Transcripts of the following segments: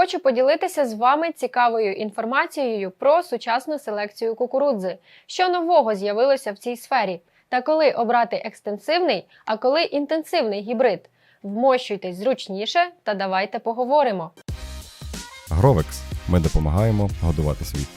Хочу поділитися з вами цікавою інформацією про сучасну селекцію кукурудзи, що нового з'явилося в цій сфері, та коли обрати екстенсивний, а коли інтенсивний гібрид. Вмощуйтесь зручніше та давайте поговоримо. Гровекс. Ми допомагаємо годувати світ.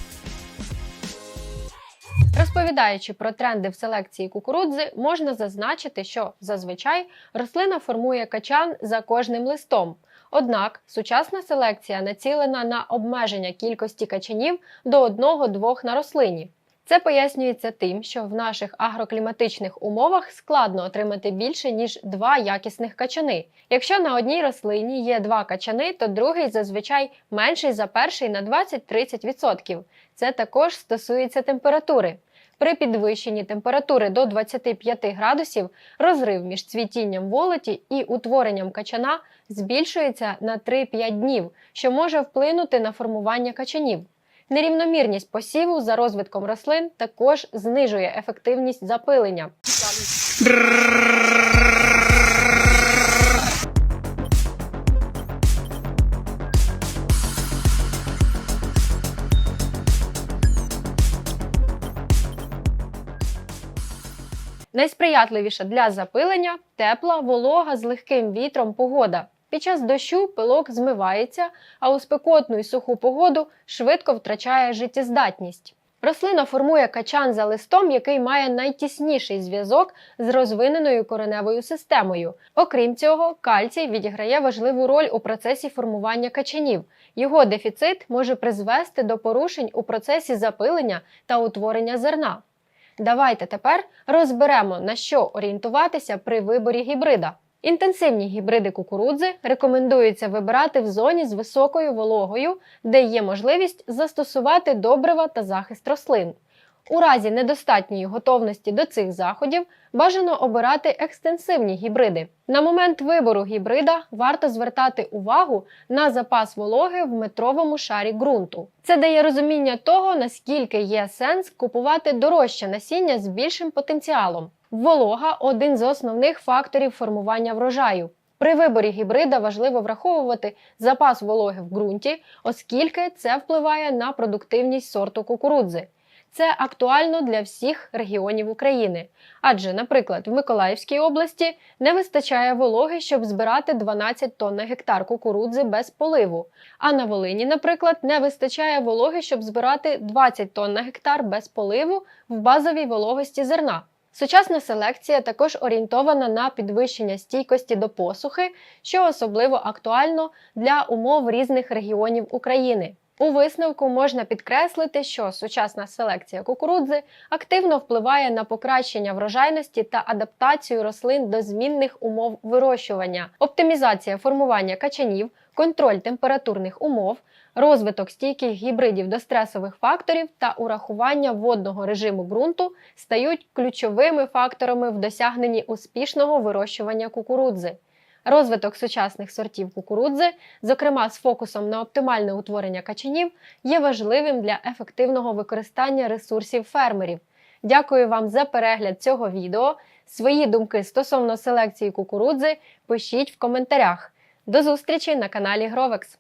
Розповідаючи про тренди в селекції кукурудзи, можна зазначити, що зазвичай рослина формує качан за кожним листом. Однак сучасна селекція націлена на обмеження кількості качанів до одного-двох на рослині. Це пояснюється тим, що в наших агрокліматичних умовах складно отримати більше ніж два якісних качани. Якщо на одній рослині є два качани, то другий зазвичай менший за перший на 20-30%. Це також стосується температури. При підвищенні температури до 25 градусів розрив між цвітінням волоті і утворенням качана збільшується на 3-5 днів, що може вплинути на формування качанів. Нерівномірність посіву за розвитком рослин також знижує ефективність запилення. Найсприятливіша для запилення тепла, волога з легким вітром погода. Під час дощу пилок змивається, а у спекотну і суху погоду швидко втрачає життєздатність. Рослина формує качан за листом, який має найтісніший зв'язок з розвиненою кореневою системою. Окрім цього, кальцій відіграє важливу роль у процесі формування качанів. Його дефіцит може призвести до порушень у процесі запилення та утворення зерна. Давайте тепер розберемо, на що орієнтуватися при виборі гібрида. Інтенсивні гібриди кукурудзи рекомендується вибирати в зоні з високою вологою, де є можливість застосувати добрива та захист рослин. У разі недостатньої готовності до цих заходів бажано обирати екстенсивні гібриди. На момент вибору гібрида варто звертати увагу на запас вологи в метровому шарі ґрунту. Це дає розуміння того, наскільки є сенс купувати дорожче насіння з більшим потенціалом. Волога один з основних факторів формування врожаю. При виборі гібрида важливо враховувати запас вологи в ґрунті, оскільки це впливає на продуктивність сорту кукурудзи. Це актуально для всіх регіонів України. Адже, наприклад, в Миколаївській області не вистачає вологи, щоб збирати 12 тонн на гектар кукурудзи без поливу. А на Волині, наприклад, не вистачає вологи, щоб збирати 20 тонн на гектар без поливу в базовій вологості зерна. Сучасна селекція також орієнтована на підвищення стійкості до посухи, що особливо актуально для умов різних регіонів України. У висновку можна підкреслити, що сучасна селекція кукурудзи активно впливає на покращення врожайності та адаптацію рослин до змінних умов вирощування, оптимізація формування качанів, контроль температурних умов, розвиток стійких гібридів до стресових факторів та урахування водного режиму ґрунту стають ключовими факторами в досягненні успішного вирощування кукурудзи. Розвиток сучасних сортів кукурудзи, зокрема з фокусом на оптимальне утворення качанів, є важливим для ефективного використання ресурсів фермерів. Дякую вам за перегляд цього відео. Свої думки стосовно селекції кукурудзи пишіть в коментарях. До зустрічі на каналі Гровекс.